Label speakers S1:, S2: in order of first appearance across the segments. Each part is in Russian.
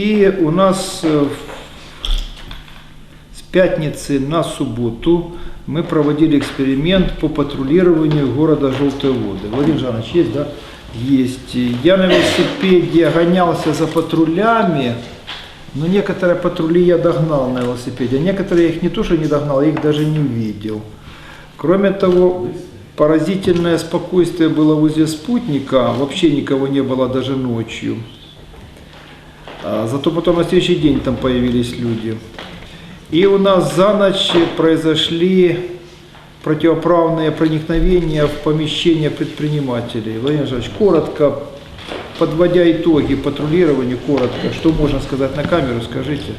S1: И у нас э, с пятницы на субботу мы проводили эксперимент по патрулированию города Желтые Воды. Владимир Жанович, есть, да? Есть. Я на велосипеде гонялся за патрулями, но некоторые патрули я догнал на велосипеде, а некоторые их не то, что не догнал, их даже не увидел. Кроме того, поразительное спокойствие было возле спутника, вообще никого не было даже ночью. А, Зато потом на следующий день там появились люди. И у нас за ночь произошли противоправные проникновения в помещение предпринимателей. Владимир Жанович, коротко, подводя итоги патрулированию, коротко, что можно сказать на камеру, скажите.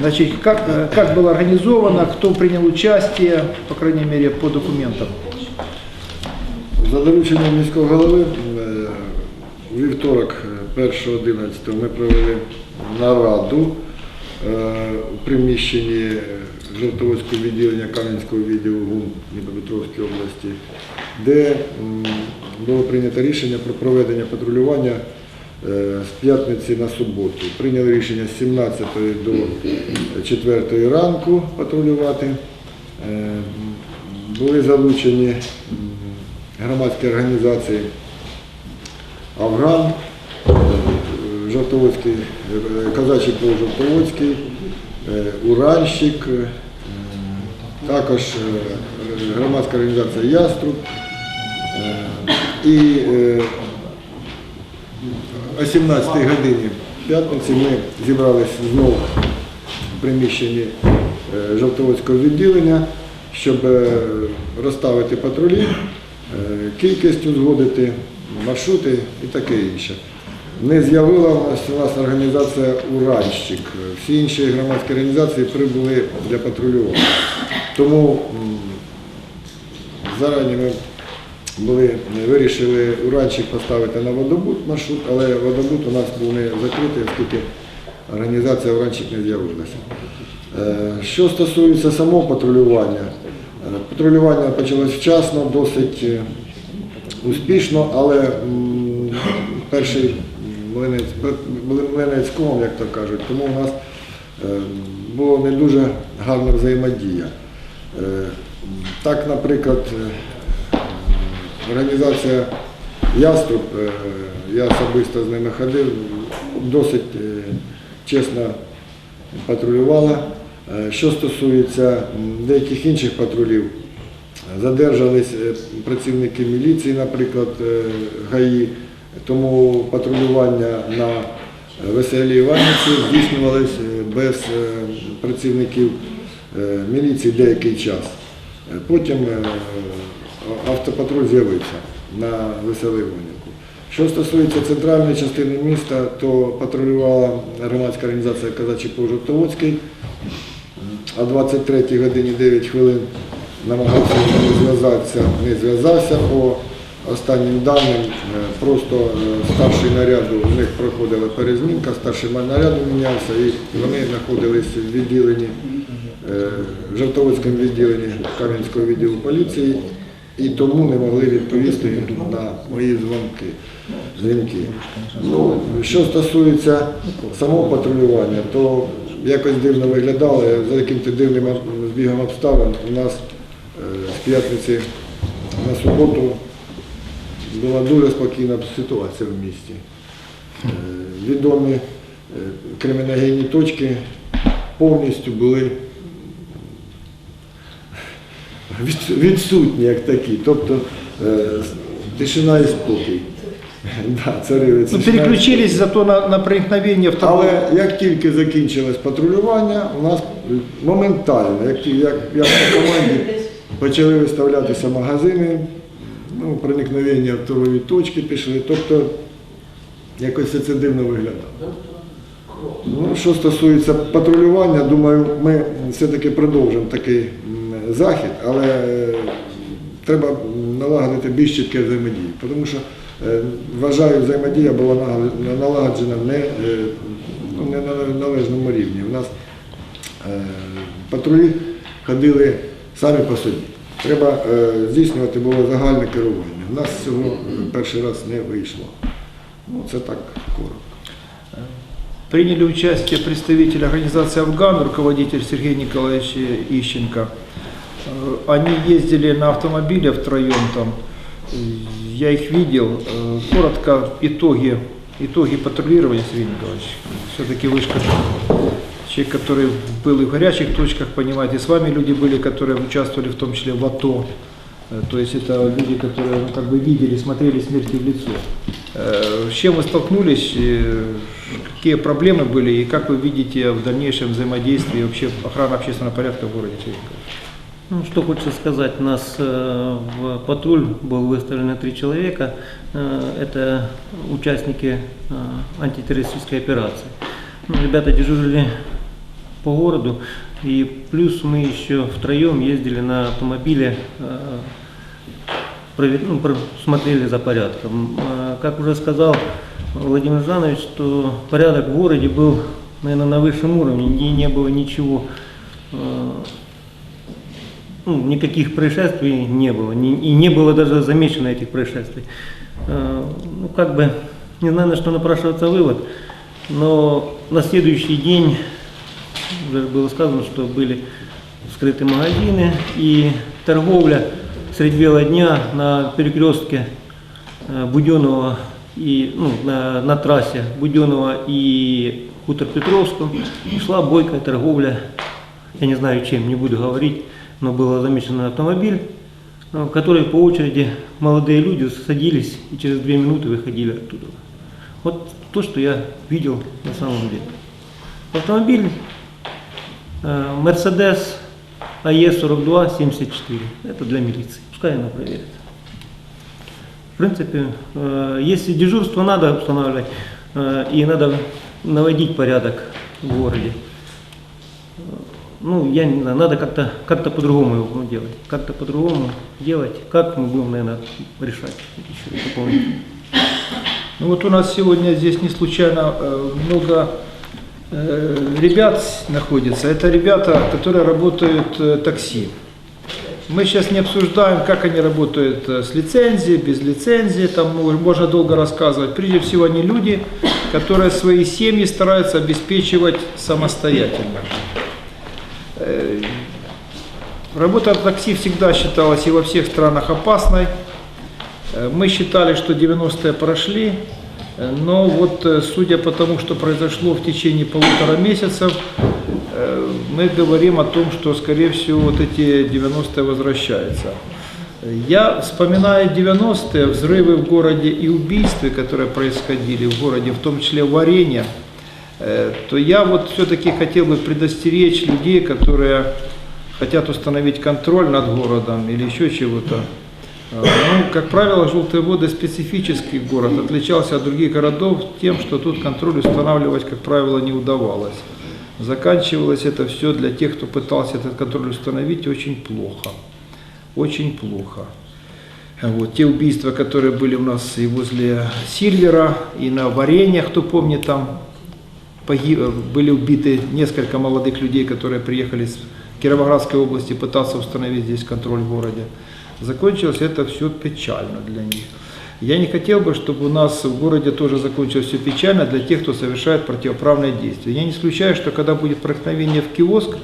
S1: Значит, как, э, как было организовано, кто принял участие, по крайней мере, по документам.
S2: За дорученням міського голови у вівторок е, 1.11 ми провели нараду е, у приміщенні Жовтоводського відділення Кам'янського відділу ГУН Дніпропетровської області, де було прийнято рішення про проведення патрулювання е, з п'ятниці на суботу. Прийняли рішення з 17 до 4 ранку патрулювати. Е, Були залучені громадські організації Афган, е, Жовтоводський, е, Казачий пол Жовтоводський, е, Уранщик, е, також громадська організація Яструб. І о 17 годині п'ятниці ми зібралися знову в приміщенні Жовтоводського відділення, щоб розставити патрулі, кількість узгодити, маршрути і таке інше. Не з'явила у нас, організація Уранщик. Всі інші громадські організації прибули для патрулювання. Тому зарані ми були, вирішили уранчик поставити на водобут маршрут, але водобут у нас був не закритий, оскільки організація уранчик не з'явилася. Е, Що стосується самого патрулювання, е, патрулювання почалось вчасно, досить е, успішно, але перший млинець, млинець як то кажуть, тому у нас е, було не дуже гарна взаємодія. Е, Так, наприклад, е, Організація Яструб, я особисто з ними ходив, досить чесно патрулювала. Що стосується деяких інших патрулів, задержались працівники міліції, наприклад, ГАІ, тому патрулювання на Веселій Іванівці здійснювалось е, без е, працівників е, міліції деякий час. Потім е, автопатруль з'явився на Веселій Іванівку. Що стосується центральної частини міста, то патрулювала громадська організація Казачий Пол Жовтоводський. О 23 годині 9 хвилин намагався ними зв'язатися, не зв'язався. Останнім даним, е, просто е, старший наряду, у них проходила перезмінка, старший наряду мінявся і вони знаходилися в відділенні, е, в Жовтоводському відділенні Кам'янського відділу поліції і тому не могли відповісти на мої дзвонки. дзвінки. Ну, що стосується самого патрулювання, то якось дивно виглядало, за яким-то дивним збігом обставин у нас з п'ятниці на суботу була дуже спокійна ситуація в місті. Е, Відомі е, криміногенні точки повністю були відсутні як такі. Тобто е, тишина і спокій. Да, царили
S1: Ну, переключились зато на, на проникновение в торговлю.
S2: але як тільки закінчилось патрулювання, у нас моментально, як, як, як по команді, почали виставлятися магазини, ну, проникновення в торгові точки пішли. Тобто якось це дивно виглядало. Ну, що стосується патрулювання, думаю, ми все-таки продовжимо такий захід, але е, треба налагодити більш чітке взаємодію. Тому що е, вважаю, взаємодія була налагоджена не, е, ну, не на належному рівні. У нас патрулі ходили самі по собі. Треба е, здійснювати було загальне керування. У нас цього е, перший раз не вийшло. Ну, це так коротко.
S1: Приняли участие представители организации «Афган», руководитель Сергей Николаевич Ищенко. Э, Они ездили на автомобиле втроем там, Э, я их видел. Э, Коротко итоги, итоги патрулирования, Сергей Николаевич. Все-таки вы же как Человек, который был и в горячих точках, понимаете, и с вами люди были, которые участвовали в том числе в АТО. Э, То есть это люди, которые ну, как бы видели, смотрели смерти в лицо. Э, С чем вы столкнулись, э, какие проблемы были и как вы видите в дальнейшем взаимодействии вообще охрана общественного порядка в городе Николаевич?
S3: Ну, что хочется сказать, у нас в патруль был выставлено три человека. Это участники антитеррористической операции. Ну, ребята дежурили по городу, и плюс мы еще втроем ездили на автомобиле, э, ну, смотрели за порядком. Э, Как уже сказал Владимир Жанович, что порядок в городе был, наверное, на высшем уровне, не, не было ничего э, ну, никаких происшествий не было, и не было даже замечено этих происшествий. Э, Ну, как бы, не знаю, на что напрашивается вывод, но на следующий день уже было сказано, что были скрыты магазины и торговля средь бела дня на перекрестке Буденного и ну, на, на трассе Буденного и Хутор Петровском шла бойкая торговля я не знаю чем, не буду говорить, но был замечен автомобиль, в который по очереди молодые люди садились и через две минуты выходили оттуда. Вот то, что я видел на самом деле. Автомобиль э, Mercedes AE42 74. Это для милиции. Пускай она проверит. В принципе, э, если дежурство надо устанавливать э, и надо наводить порядок в городе, ну, я не знаю, надо как-то как по-другому его делать. Как-то по-другому делать. Как мы будем, наверное, решать еще дополнительно.
S1: Ну вот у нас сегодня здесь не случайно много ребят находится. Это ребята, которые работают э, такси. Мы сейчас не обсуждаем, как они работают э, с лицензией, без лицензии, там можно долго рассказывать. Прежде всего, они люди, которые свои семьи стараются обеспечивать самостоятельно. Э, Работа в такси всегда считалась и во всех странах опасной. Э, Мы считали, что 90-е прошли, э, но вот э, судя по тому, что произошло в течение полутора месяцев, э, мы говорим о том, что, скорее всего, вот эти 90-е возвращаются. Я вспоминаю 90-е, взрывы в городе и убийства, которые происходили в городе, в том числе в Варенье, э, то я вот все-таки хотел бы предостеречь людей, которые хотят установить контроль над городом или еще чего-то. Э, Ну, как правило, Желтые воды специфический город, отличался от других городов тем, что тут контроль устанавливать, как правило, не удавалось. Заканчивалось это все для тех, кто пытался этот контроль установить, очень плохо. Очень плохо. Вот, те убийства, которые были у нас и возле Сильвера, и на Варенье, кто помнит, там погиб- были убиты несколько молодых людей, которые приехали с Кировоградской области пытаться установить здесь контроль в городе. Закончилось это все печально для них. Я не хотел бы, чтобы у нас в городе тоже закончилось все печально для тех, кто совершает противоправные действия. Я не исключаю, что когда будет проникновение в киоск,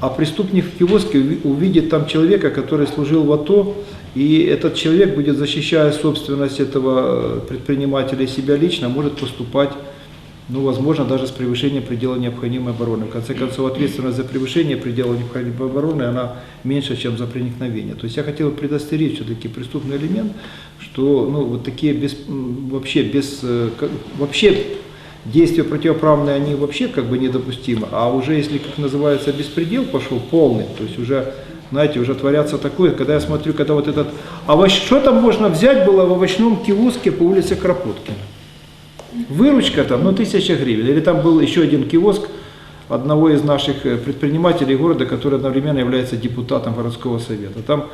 S1: а преступник в киоске уви- увидит там человека, который служил в АТО, и этот человек будет, защищая собственность этого э, предпринимателя и себя лично, может поступать, ну, возможно, даже с превышением предела необходимой обороны. В конце концов, ответственность за превышение предела необходимой обороны, она меньше, чем за проникновение. То есть я хотел предостеречь все-таки преступный элемент, что ну, вот такие без, вообще без, э, вообще действия противоправные, они вообще как бы недопустимы. А уже если, как называется, беспредел пошел полный, то есть уже, знаете, уже творятся такое, когда я смотрю, когда вот этот... А во- что там можно взять было в овощном киоске по улице Кропоткина? Выручка там, ну, тысяча гривен. Или там был еще один киоск одного из наших э, предпринимателей города, который одновременно является депутатом городского совета. Там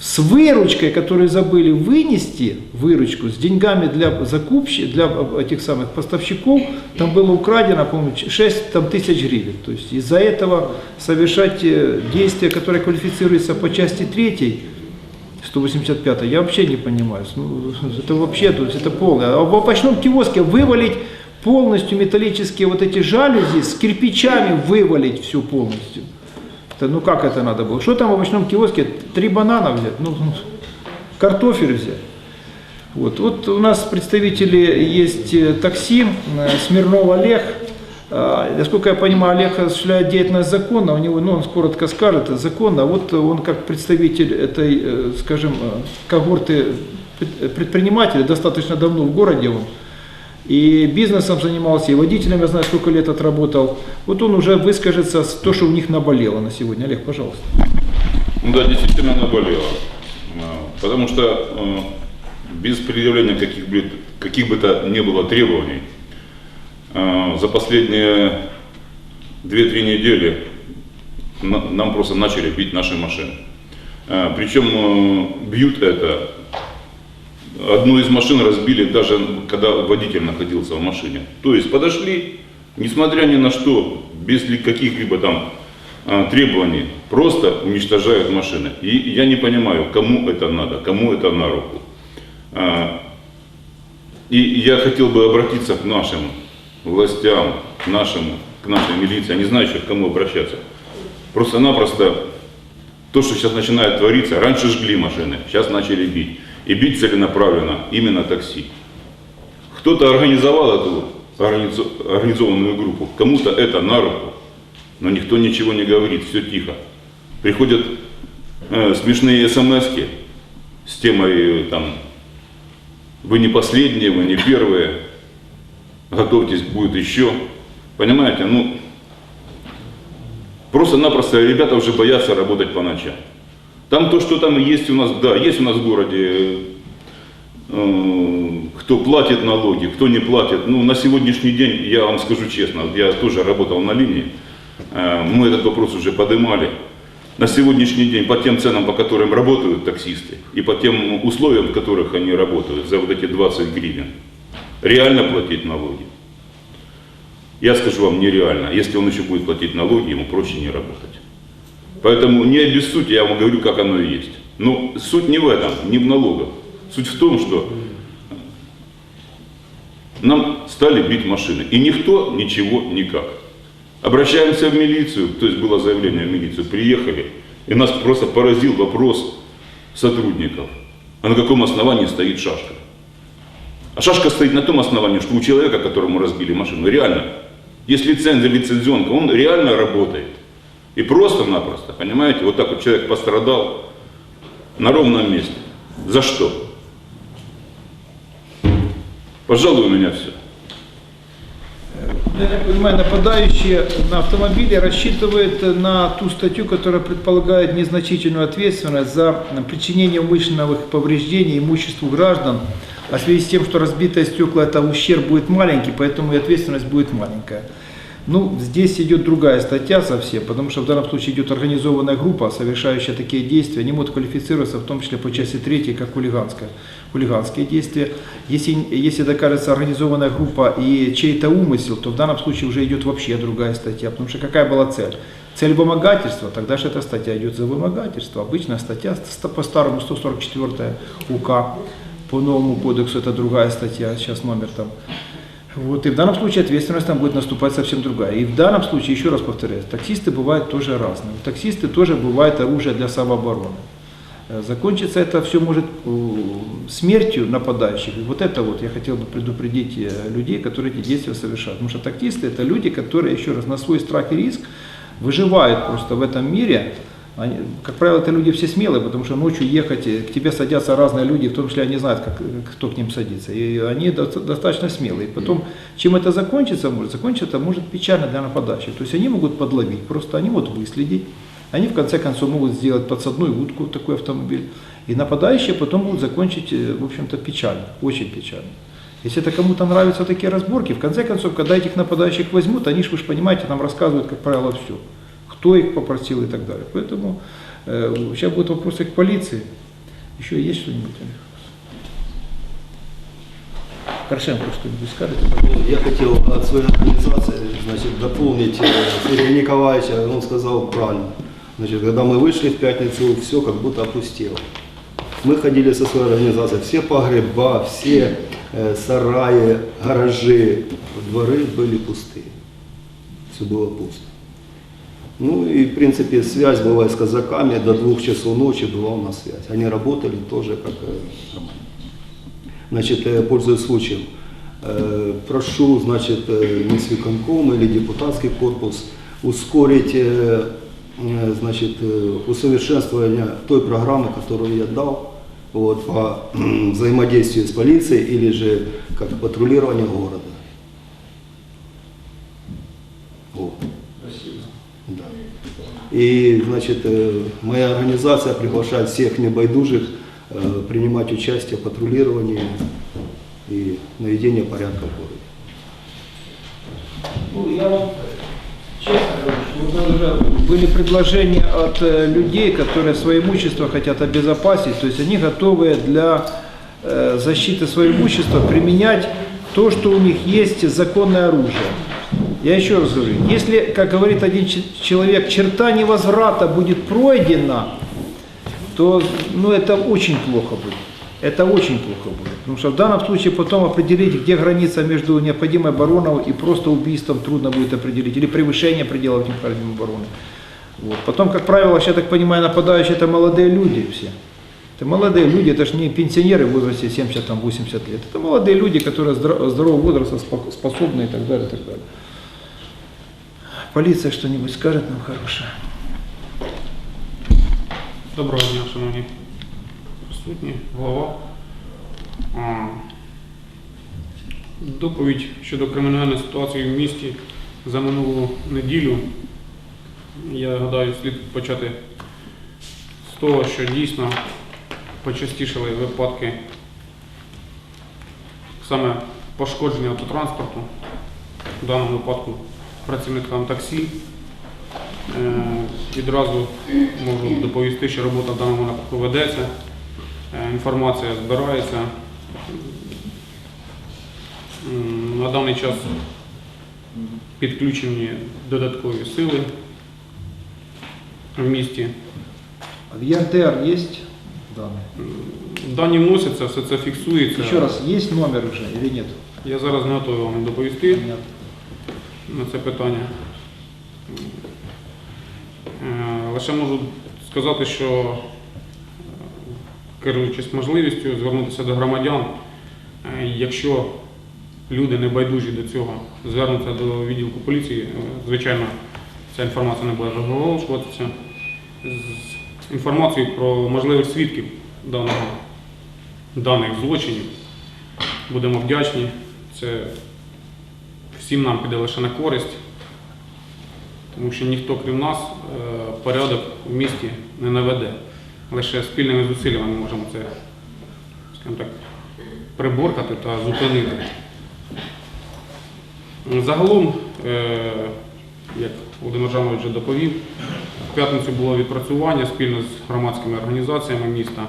S1: с выручкой, которую забыли вынести, выручку с деньгами для закупщиков, для э, этих самых поставщиков, там было украдено, по-моему, 6 там, тысяч гривен. То есть из-за этого совершать э, действия, которые квалифицируются по части 3, 185 я вообще не понимаю. Ну, это вообще, есть это полное. А в овощном киоске вывалить полностью металлические вот эти жалюзи с кирпичами вывалить всю полностью. Это, ну как это надо было? Что там в овощном киоске? Три банана взять? Ну, ну, картофель взять. Вот. вот у нас представители есть э, такси, э, Смирнов Олег. А, Насколько я понимаю, Олег осуществляет деятельность законно, у него, ну, он коротко скажет, законно. А Вот он как представитель этой, э, скажем, э, когорты пред- предпринимателей, достаточно давно в городе он, и бизнесом занимался, и водителем, я знаю, сколько лет отработал. Вот он уже выскажется то, что у них наболело на сегодня. Олег, пожалуйста.
S4: Ну да, действительно наболело. А, Потому что э, без предъявления каких каких бы то ни было требований э, за последние 2-3 недели на- нам просто начали бить наши машины. Э, Причем э, бьют это Одну из машин разбили даже когда водитель находился в машине. То есть подошли, несмотря ни на что, без ли- каких-либо там а, требований, просто уничтожают машины. И я не понимаю, кому это надо, кому это на руку. А, И я хотел бы обратиться к нашим властям, к нашему, к нашей милиции, я не знаю еще к кому обращаться. Просто-напросто то, что сейчас начинает твориться, раньше жгли машины, сейчас начали бить. И бить целенаправленно именно такси. Кто-то организовал эту организо- организованную группу, кому-то это на руку, но никто ничего не говорит, все тихо. Приходят э, смешные смс с темой э, там вы не последние, вы не первые, готовьтесь, будет еще. Понимаете, ну, Просто-напросто ребята уже боятся работать по ночам. Там то, что там есть у нас, да, есть у нас в городе, э, кто платит налоги, кто не платит. Ну, на сегодняшний день, я вам скажу честно, я тоже работал на линии, э, мы этот вопрос уже поднимали. На сегодняшний день по тем ценам, по которым работают таксисты, и по тем условиям, в которых они работают, за вот эти 20 гривен, реально платить налоги. Я скажу вам, нереально. Если он еще будет платить налоги, ему проще не работать. Поэтому не обессудьте, я вам говорю, как оно и есть. Но суть не в этом, не в налогах. Суть в том, что нам стали бить машины. И никто ничего никак. Обращаемся в милицию, то есть было заявление в милицию, приехали, и нас просто поразил вопрос сотрудников, а на каком основании стоит шашка. А шашка стоит на том основании, что у человека, которому разбили машину, реально есть лицензия, лицензионка, он реально работает. И просто-напросто, понимаете, вот так вот человек пострадал на ровном месте. За что? Пожалуй, у меня все.
S1: Я так понимаю, нападающий на автомобиле рассчитывает на ту статью, которая предполагает незначительную ответственность за причинение умышленных повреждений имуществу граждан, а в связи с тем, что разбитое стекла, это ущерб будет маленький, поэтому и ответственность будет маленькая. Ну, здесь идет другая статья совсем, потому что в данном случае идет организованная группа, совершающая такие действия. Они могут квалифицироваться в том числе по части 3, как хулиганское, хулиганские действия. Если, если докажется организованная группа и чей-то умысел, то в данном случае уже идет вообще другая статья. Потому что какая была цель? Цель вымогательства, тогда же эта статья идет за вымогательство. Обычная статья ст- по старому 144 УК, по новому кодексу это другая статья, сейчас номер там. Вот, и в данном случае ответственность там будет наступать совсем другая. И в данном случае, еще раз повторяю, таксисты бывают тоже разные. Таксисты тоже бывает оружие для самообороны. Э, Закончится это все может смертью нападающих. И вот это вот я хотел бы предупредить э, людей, которые эти действия совершают. Потому что таксисты это люди, которые, еще раз, на свой страх и риск выживают просто в этом мире. Они, как правило, это люди все смелые, потому что ночью ехать, к тебе садятся разные люди, в том числе они знают, как, кто к ним садится. И они доста- достаточно смелые. Потом, чем это закончится, может закончиться, это может печально для нападающих. То есть они могут подловить, просто они могут выследить. Они в конце концов могут сделать подсадную утку такой автомобиль. И нападающие потом будут закончить, э, в общем-то, печально, очень печально. Если это кому-то нравятся такие разборки, в конце концов, когда этих нападающих возьмут, они же, вы же понимаете, нам рассказывают, как правило, все. Кто их попросил и так далее. Поэтому э, сейчас будут вопросы к полиции. Еще есть что-нибудь? Олег? Порошенко что-нибудь скажете?
S5: Ну, Я хотел от своей организации значит, дополнить э, Сергея Николаевича, он сказал правильно. Значит, когда мы вышли в пятницу, все как будто опустело. Мы ходили со своей организацией, все погреба, все э, сараи, гаражи, дворы были пустые. Все было пусто. Ну и, в принципе, связь была с казаками, до двух часов ночи была у нас связь. Они работали тоже как э. Значит, э, пользуясь случаем, э, прошу, значит, Минсвиконком или депутатский корпус ускорить, значит, усовершенствование той программы, которую я дал, вот, по взаимодействию с полицией или же как патрулирование города. Вот. Да. И, значит, э, моя организация приглашает всех небайдужих э, принимать участие в патрулировании и наведении порядка в городе.
S1: Ну, я вам честно говорю, были предложения от э, людей, которые свое имущество хотят обезопасить, то есть они готовы для э, защиты своего имущества применять то, что у них есть законное оружие. Я еще раз говорю, если, как говорит один человек, черта невозврата будет пройдена, то ну, это очень плохо будет. Это очень плохо будет. Потому что в данном случае потом определить, где граница между необходимой обороной и просто убийством трудно будет определить. Или превышение пределов необходимой обороны. Вот. Потом, как правило, я так понимаю, нападающие это молодые люди все. Это молодые люди, это же не пенсионеры в возрасте 70-80 лет. Это молодые люди, которые здорового возраста, спо- способны и так далее, и так далее. Полиция что-нибудь скажет нам хорошее.
S6: Доброго дня, шановні присутні, голова. Доповідь щодо кримінальної ситуації в місті за минулу неділю. Я гадаю, слід почати з того, що дійсно почастішали випадки саме пошкодження автотранспорту, в даному випадку працівникам таксі. Е, Відразу можу доповісти, що робота в даному напрямку ведеться, Е, інформація збирається. На даний час підключені додаткові сили в місті.
S1: А в ЕРТР есть данные?
S6: Дані вносяться, все це фіксується.
S1: Еще раз, есть номер уже или нет?
S6: Я зараз не готовий вам доповісти
S1: Нет.
S6: На це питання. Е, Лише можу сказати, що е, керуючись можливістю звернутися до громадян, е, якщо люди не байдужі до цього, звернуться до відділку поліції, звичайно, ця інформація не буде розголошуватися. З інформацією про можливих свідків даного, даних злочинів будемо вдячні. Це всім нам піде лише на користь, тому що ніхто, крім нас, е, порядок в місті не наведе. Лише спільними зусиллями ми можемо це, так, приборкати та зупинити. Загалом, е, як Володимир Жанович вже доповів, в п'ятницю було відпрацювання спільно з громадськими організаціями міста.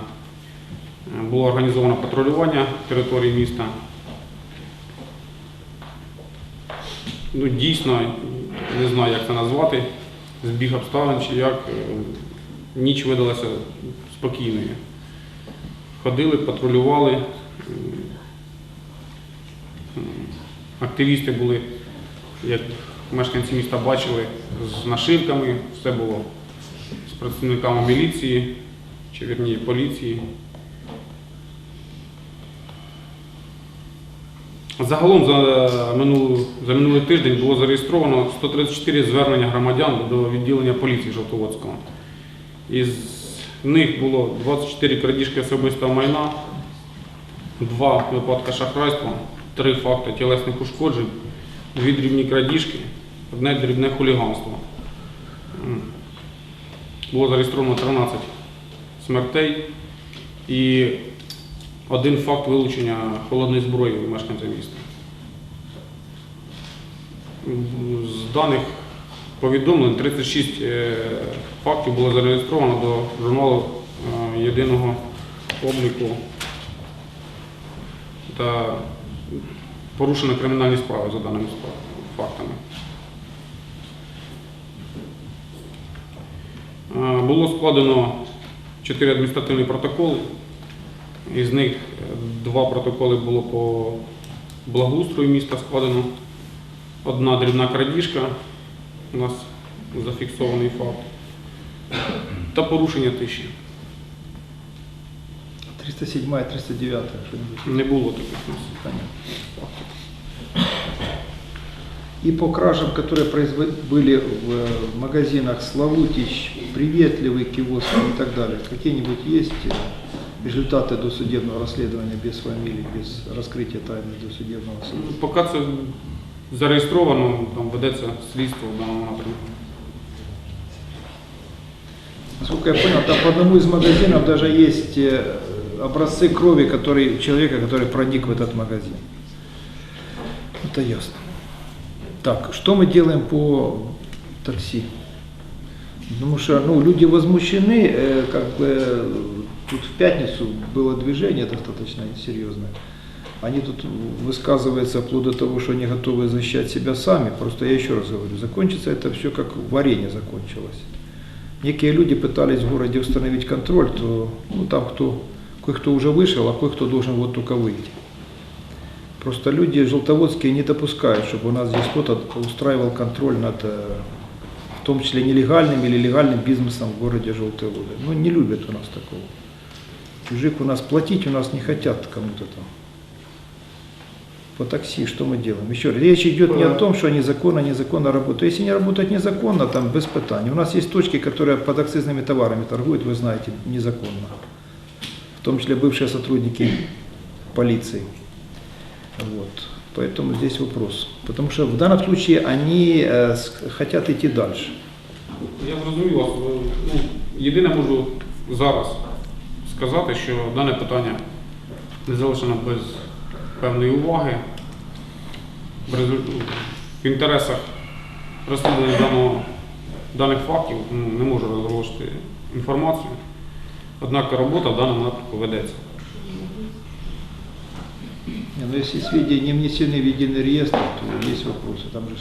S6: Е, Було організовано патрулювання території міста. Ну, дійсно, не знаю, як це назвати, збіг обставин чи як, е, ніч видалася спокійною. Ходили, патрулювали. м, м, Активісти були, як мешканці міста бачили, з нашивками, все було з працівниками міліції, чи вірні поліції. Загалом за, минулу, за минулий тиждень було зареєстровано 134 звернення громадян до відділення поліції Жовтоводського. Із них було 24 крадіжки особистого майна, 2 випадки шахрайства, 3 факти тілесних ушкоджень, 2 дрібні крадіжки, одне дрібне хуліганство. Було зареєстровано 13 смертей і один факт вилучення холодної зброї у мешканця міста. З даних повідомлень 36 е, фактів було зареєстровано до журналу е, єдиного обліку та порушено кримінальні справи за даними фактами. Е, Було складено 4 адміністративні протоколи Із них е, два протоколи було по благоустрою міста складено. Одна дрібна крадіжка, у нас зафіксований факт. Та порушення тиші.
S1: 307 309 что-нибудь.
S6: Не було таких у нас.
S1: Понятно. И по кражам, которые производ- были в э, магазинах Славутич, Приветливый киоск и так далее, какие-нибудь есть э, результаты досудебного расследования без фамилий, без раскрытия тайны досудебного суда?
S6: Поки це зареєстровано, там ведеться слідство в даному напрямку.
S1: Насколько я понял, там по одному из магазинов даже есть э, образцы крови который, человека, который проник в этот магазин. Это ясно. Так, что мы делаем по такси? Потому что ну, люди возмущены, э, как бы э, тут в пятницу было движение достаточно серьезное. Они тут высказываются вплоть до того, что они готовы защищать себя сами. Просто я еще раз говорю, закончится это все как варенье закончилось. Некие люди пытались в городе установить контроль, то ну, там кто, кое-кто уже вышел, а кое-кто должен вот только выйти. Просто люди желтоводские не допускают, чтобы у нас здесь кто-то устраивал контроль над, э, в том числе нелегальным или легальным бизнесом в городе Желтые Воды. Ну, не любят у нас такого. Мужик у нас платить у нас не хотят кому-то там. По такси что мы делаем? Еще раз, речь идет не о том, что они законно, незаконно работают. Если они работают незаконно, там без пытаний. У нас есть точки, которые под акцизными товарами торгуют, вы знаете, незаконно. В том числе бывшие сотрудники полиции. Вот. Поэтому здесь вопрос. Потому что в данном случае они э, хотят идти дальше.
S6: Я зрозумів вас. Ну, єдине можу зараз сказати, що дане питання не залишено без певної уваги. В, результ- в інтересах розслідування даного, даних фактів ну, не можу розголошити інформацію. Однак робота в даному напрямку ведеться.
S1: Не, ну если сведения не внесены в единый реестр, то есть вопросы. Там же